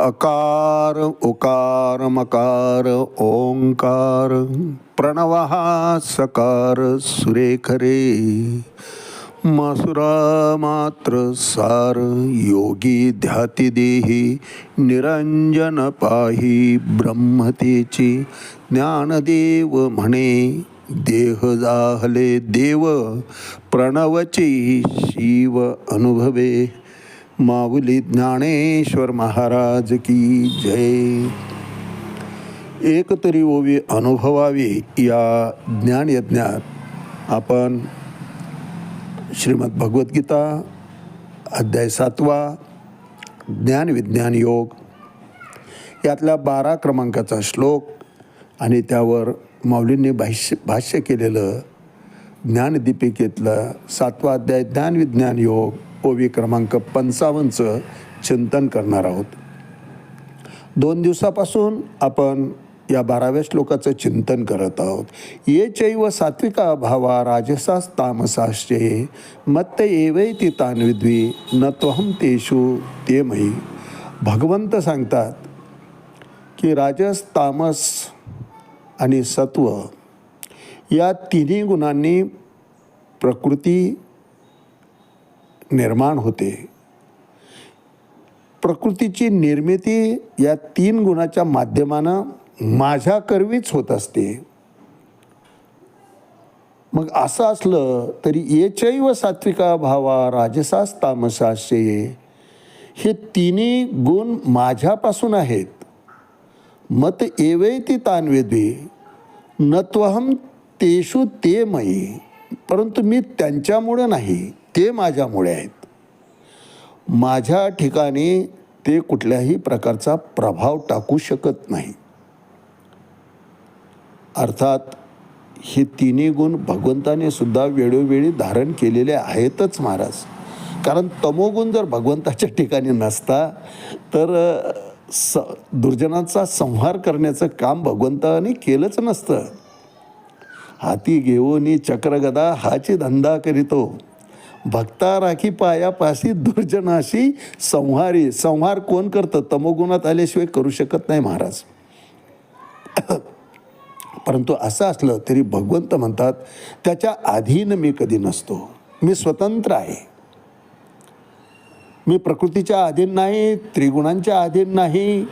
अकार उकार मकार ओंकार प्रणव सकार सुरेखरे मासुरा मात्र सार योगी ध्याती देही निरंजन पाही ब्रह्मतेची ज्ञानदेव म्हणे देह जाहले देव प्रणवची शिव अनुभवे। माऊली ज्ञानेश्वर महाराज की जय. एक तरी ओवी अनुभवावी या ज्ञानयज्ञात. आपण श्रीमद भगवद्गीता अध्याय सातवा ज्ञान विज्ञान योग. यातल्या बारा क्रमांकाचा श्लोक आणि त्यावर माऊलींनी भाष्य भाष्य केलेलं ज्ञानदीपिकेतलं सातवा अध्याय ज्ञान विज्ञान योग. ओवी क्रमांक पंचावन्नचं चिंतन करणार आहोत. दोन दिवसापासून आपण या बाराव्या श्लोकाचं चिंतन करत आहोत. ये चैव सात्विका भावा राजसास तामसाश्चे मत्त एवैती तान्विद्वी न त्वहं तेषु ते मयी. भगवंत सांगतात की राजस तामस आणि सत्व या तिन्ही गुणांनी प्रकृती निर्माण होते. प्रकृतीची निर्मिती या तीन गुणाच्या माध्यमानं माझ्याकरवीच होत असते. मग असं असलं तरी येचैव सात्विका भावा राजसास तामसाशे हे तिन्ही गुण माझ्यापासून आहेत. मत एवैती तान्वेद्वी नत्वहम तेषु ते मयी परंतु मी त्यांच्यामुळं नाही. ते माझ्यामुळे आहेत. माझ्या ठिकाणी ते कुठल्याही प्रकारचा प्रभाव टाकू शकत नाही. अर्थात हे तिन्ही गुण भगवंताने सुद्धा वेळोवेळी धारण केलेले आहेतच महाराज. कारण तमोगुण जर भगवंताच्या ठिकाणी नसता तर स दुर्जनांचा संहार करण्याचं काम भगवंताने केलंच नसतं. हाती घेऊन चक्रगदा हाची धंदा करीतो. भक्ता राखी पायापाशी दुर्जनाशी संहारी. संहार कोण करतं? तमोगुणात आल्याशिवाय करू शकत नाही महाराज. परंतु असं असलं तरी भगवंत म्हणतात त्याच्या अधीन मी कधी नसतो. मी स्वतंत्र आहे. मी प्रकृतीच्या अधीन नाही त्रिगुणांच्या अधीन नाही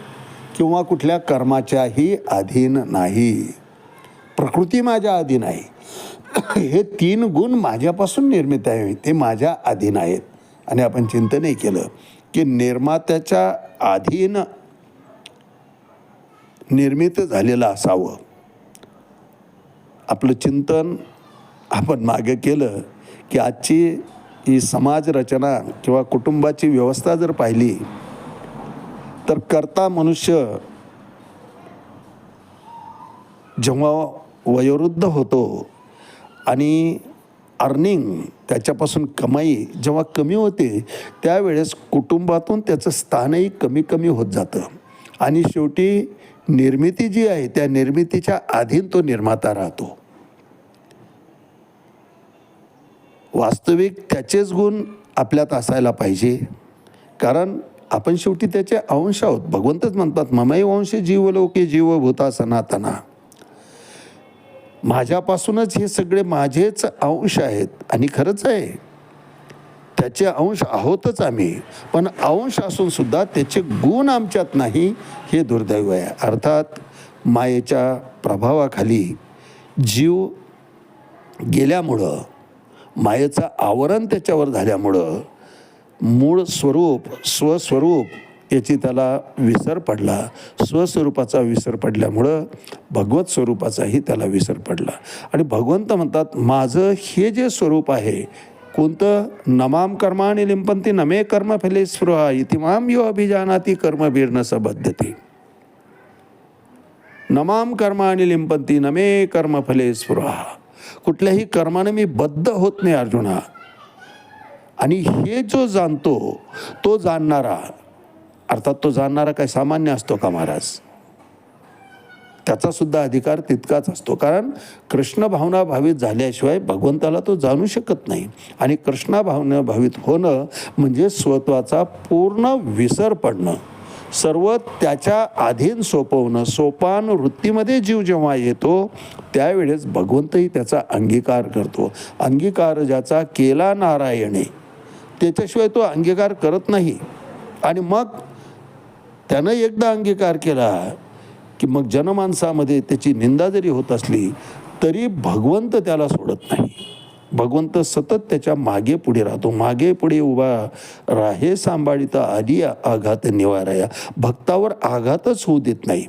किंवा कुठल्या कर्माच्याही अधीन नाही. प्रकृती माझ्या अधीन आहे. हे तीन गुण माझ्यापासून निर्मित आहे. ते माझ्या अधीन आहेत. आणि आपण चिंतनही केलं की निर्मात्याच्या अधीन निर्मित झालेलं असावं. आपलं चिंतन आपण मागे केलं की आजची ही समाज रचना किंवा कुटुंबाची व्यवस्था जर पाहिली तर करता मनुष्य जेव्हा वयोवृद्ध होतो आणि अर्निंग त्याच्यापासून कमाई जेव्हा कमी होते त्यावेळेस कुटुंबातून त्याचं स्थानही कमी कमी होत जातं. आणि शेवटी निर्मिती जी आहे त्या निर्मितीच्या अधीन तो निर्माता राहतो. वास्तविक त्याचेच गुण आपल्यात असायला पाहिजे. कारण आपण शेवटी त्याचे अंश आहोत. भगवंतच म्हणतात ममई वंश जीवलोके जीवभूता सनातना. माझ्यापासूनच हे सगळे माझेच अंश आहेत. आणि खरंच आहे. त्याचे अंश आहोतच आम्ही. पण अंश असून सुद्धा त्याचे गुण आमच्यात नाही हे दुर्दैव आहे. अर्थात मायेच्या प्रभावाखाली जीव गेल्यामुळं मायेचं आवरण त्याच्यावर झाल्यामुळं मूळ स्वरूप स्वस्वरूप याची त्याला विसर पडला. स्वस्वरूपाचा विसर पडल्यामुळं भगवत स्वरूपाचाही त्याला विसर पडला. आणि भगवंत म्हणतात माझं हे जे स्वरूप आहे कोणतं? नमाम कर्माने लिंपंती नमे कर्म फले स्पृहा इतिमाम यो अभिजानाती कर्मबीर्न सबद्धती नमाम कर्म आणि लिंपंती नमे कर्मफले स्पृहा. कुठल्याही कर्माने मी बद्ध होत नाही अर्जुना. आणि हे जो जाणतो तो जाणणारा अर्थात तो जाणणारा काय सामान्य असतो का महाराज? त्याचासुद्धा अधिकार तितकाच असतो. कारण कृष्ण भावना भावित झाल्याशिवाय भगवंताला तो जाणू शकत नाही. आणि कृष्णा भावना भावित होणं म्हणजे स्वत्वाचा पूर्ण विसर पडणं. सर्व त्याच्या अधीन सोपवणं. सोपान वृत्तीमध्ये जीव जेव्हा येतो त्यावेळेस भगवंतही त्याचा अंगीकार करतो. अंगीकार ज्याचा केला नारायणे त्याच्याशिवाय तो अंगीकार करत नाही. आणि मग त्यानं एकदा अंगीकार केला की मग जनमानसामध्ये त्याची निंदा जरी होत असली तरी भगवंत त्याला सोडत नाही. भगवंत सतत त्याच्यामागे पुढे राहतो. मागे पुढे उभा राहे सांभाळिता आधी आघात निवाराया. भक्तावर आघातच होऊ देत नाही.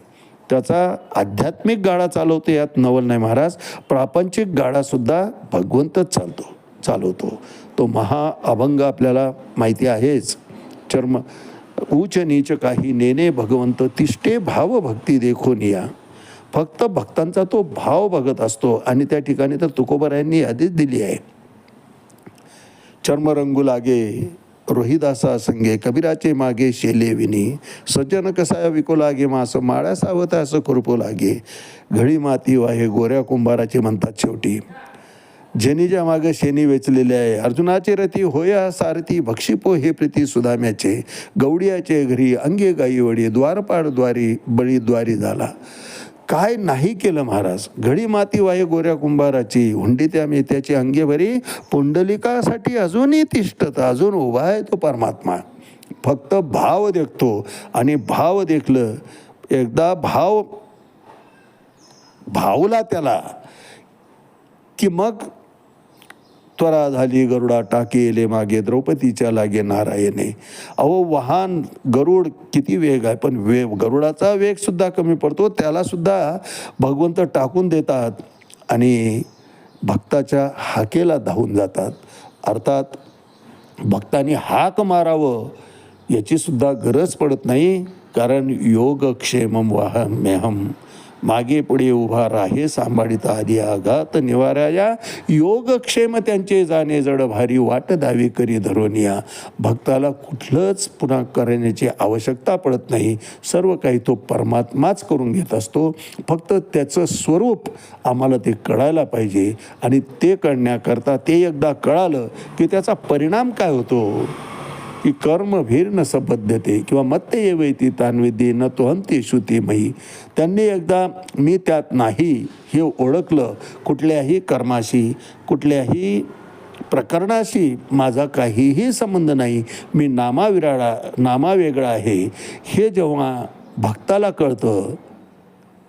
त्याचा आध्यात्मिक गाडा चालवतो यात नवल नाही महाराज. प्रापंचिक गाडासुद्धा भगवंतच चालतो चालवतो. तो महा अभंग आपल्याला माहिती आहेच. चर्म ऊच नीच काही नेने भगवंत तिष्ठे भाव भक्ती देखून या. फक्त भक्तांचा तो भाव बघत असतो आणि त्या ठिकाणी तर तुकोबरायांनी यादीच दिली आहे. चर्मरंगू लागे रोहिदासा संगे कबीराचे मागे शेले विनी सज्जन कसा विको लागे मास माळ्या सावत असं खुरपू लागे. घडी माती वाहे गोऱ्या कुंभाराचे म्हणतात शेवटी. जनीच्या मागे शेनी वेचलेले आहे अर्जुनाचे रथी होया सारथी भक्षिपो हे प्रीती सुदाम्याचे गवडियाचे घरी अंगे गाई वडी द्वारपाड द्वारी झाला. काय नाही केलं महाराज घडी माती वाहे गोऱ्या कुंभाराची हुंडी त्या मेत्याची अंगे भरी पुंडलिकासाठी अजूनही तिष्ठत अजून उभा आहे तो परमात्मा. फक्त भाव देखतो आणि भाव देखलं एकदा भाव भावला त्याला की मग त्वरा झाली गरुडा टाकेले मागे द्रौपदीच्या लागे नारायणे. अहो वाहन गरुड किती वेग आहे पण वे गरुडाचा वेगसुद्धा कमी पडतो त्यालासुद्धा भगवंत टाकून देतात आणि भक्ताच्या हाकेला धावून जातात. अर्थात भक्तांनी हाक मारावं याचीसुद्धा गरज पडत नाही कारण योगक्षेमम वाहम्यहम. मागे पुढे उभा राहे सांभाळीत आधी आघात निवाराया. योगक्षेम त्यांचे जाणे जड भारी वाट दावी करी धरोनिया. भक्ताला कुठलंच पुन्हा करण्याची आवश्यकता पडत नाही. सर्व काही तो परमात्माच करून घेत असतो. फक्त त्याचं स्वरूप आम्हाला ते कळायला पाहिजे आणि ते कळण्याकरता ते एकदा कळालं की त्याचा परिणाम काय होतो? की कर्मभीर न सबद्धते किंवा मत्ते येवैती न तो हंती श्रुती मही त्यांनी एकदा मी त्यात नाही हे ओळखलं कुठल्याही कर्माशी कुठल्याही प्रकरणाशी माझा काहीही संबंध नाही. मी नामाविराळा नामावेगळा आहे. हे जेव्हा भक्ताला कळतं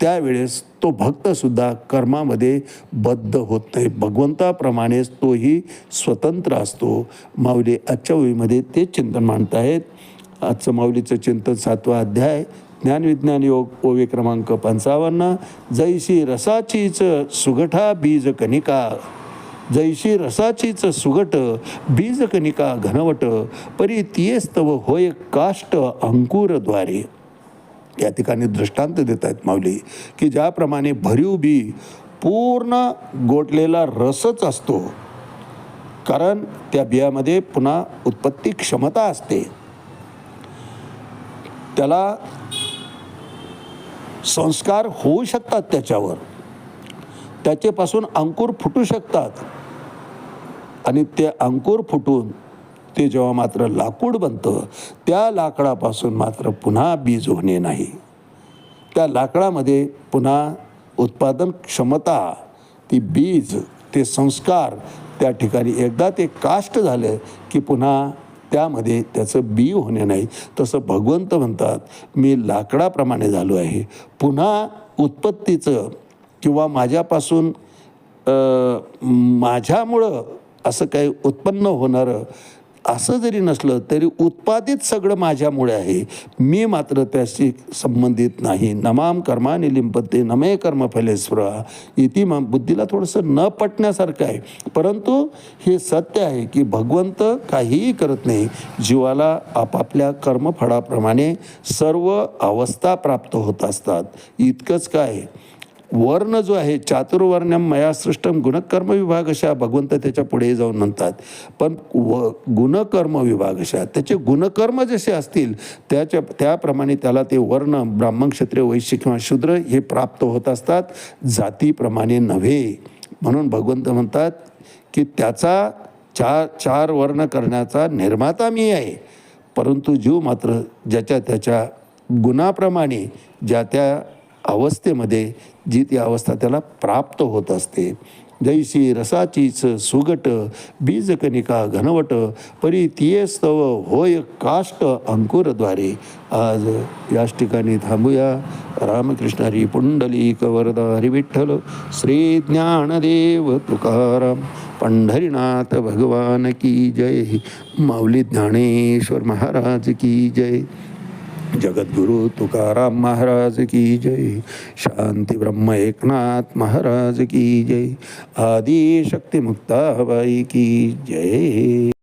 त्यावेळेस तो भक्तसुद्धा कर्मामध्ये बद्ध होत नाही. भगवंताप्रमाणेच तोही स्वतंत्र असतो. माऊली आजच्या ओळीमध्ये ते चिंतन मांडत आहेत आजचं माऊलीचं चिंतन सातवा अध्याय ज्ञानविज्ञान योग ओवे क्रमांक पंचावन्न जैशी रसाचीच सुगठा बीज कनिका जैशी रसाचीच सुगट बीज कनिका घनवट परी तियेस्तव होय काष्ट अंकुरद्वारे. या ठिकाणी दृष्टांत देत आहेत माऊली की ज्याप्रमाणे भरीव बी पूर्ण गोठलेला रसच असतो कारण त्या बियामध्ये पुन्हा उत्पत्ती क्षमता असते. त्याला संस्कार होऊ शकतात त्याच्यावर. त्याच्यापासून अंकुर फुटू शकतात. आणि ते अंकुर फुटून ते जेव्हा मात्र लाकूड बनतं त्या लाकडापासून मात्र पुन्हा बीज होणे नाही. त्या लाकडामध्ये पुन्हा उत्पादन क्षमता ती बीज ते संस्कार त्या ठिकाणी एकदा ते काष्ट झालं की पुन्हा त्यामध्ये त्याचं बी होणे नाही. तसं भगवंत म्हणतात मी लाकडाप्रमाणे झालो आहे. पुन्हा उत्पत्तीचं किंवा माझ्यापासून माझ्यामुळं असं काही उत्पन्न होणारं असं जरी नसलं तरी उत्पादित सगळं माझ्यामुळे आहे. मी मात्र त्याशी संबंधित नाही. नमाम कर्मा निलिंपते नमे कर्म फलेस्वरा. इति मग बुद्धीला थोडंसं न पटण्यासारखं आहे. परंतु हे सत्य आहे की भगवंत काहीही करत नाही. जीवाला आपापल्या कर्मफळाप्रमाणे सर्व अवस्था प्राप्त होत असतात. इतकंच काय? वर्ण जो आहे चातुर्वर्ण्यम मया सृष्टम गुणकर्म विभाग अशा भगवंत त्याच्या पुढे जाऊन म्हणतात. पण व गुणकर्म विभाग अशा त्याचे गुणकर्म जसे असतील त्याच्या त्याप्रमाणे त्याला ते वर्ण ब्राह्मण क्षत्रिय वैश्य किंवा शूद्र हे प्राप्त होत असतात जातीप्रमाणे नव्हे. म्हणून भगवंत म्हणतात की त्याचा चार चार वर्ण करण्याचा निर्माता मी आहे. परंतु जीव मात्र ज्याच्या त्याच्या गुणाप्रमाणे ज्या त्या अवस्थेमध्ये जी ती अवस्था त्याला प्राप्त होत असते. जैसी रसाचीच सुगट बीजकनिका घनवट परी तियेस्तव होय काष्ट अंकुरद्वारे. आज याच ठिकाणी थांबूया. रामकृष्णारी पुंडलिक वरदा हरिविठ्ठल श्री ज्ञानदेव तुकाराम पंढरीनाथ भगवान की जय माऊली ज्ञानेश्वर महाराज की जय. जगद्गुरु तुकाराम महाराज की जय। शांती ब्रह्म एकनाथ महाराज की जय। आदि शक्ती की जय।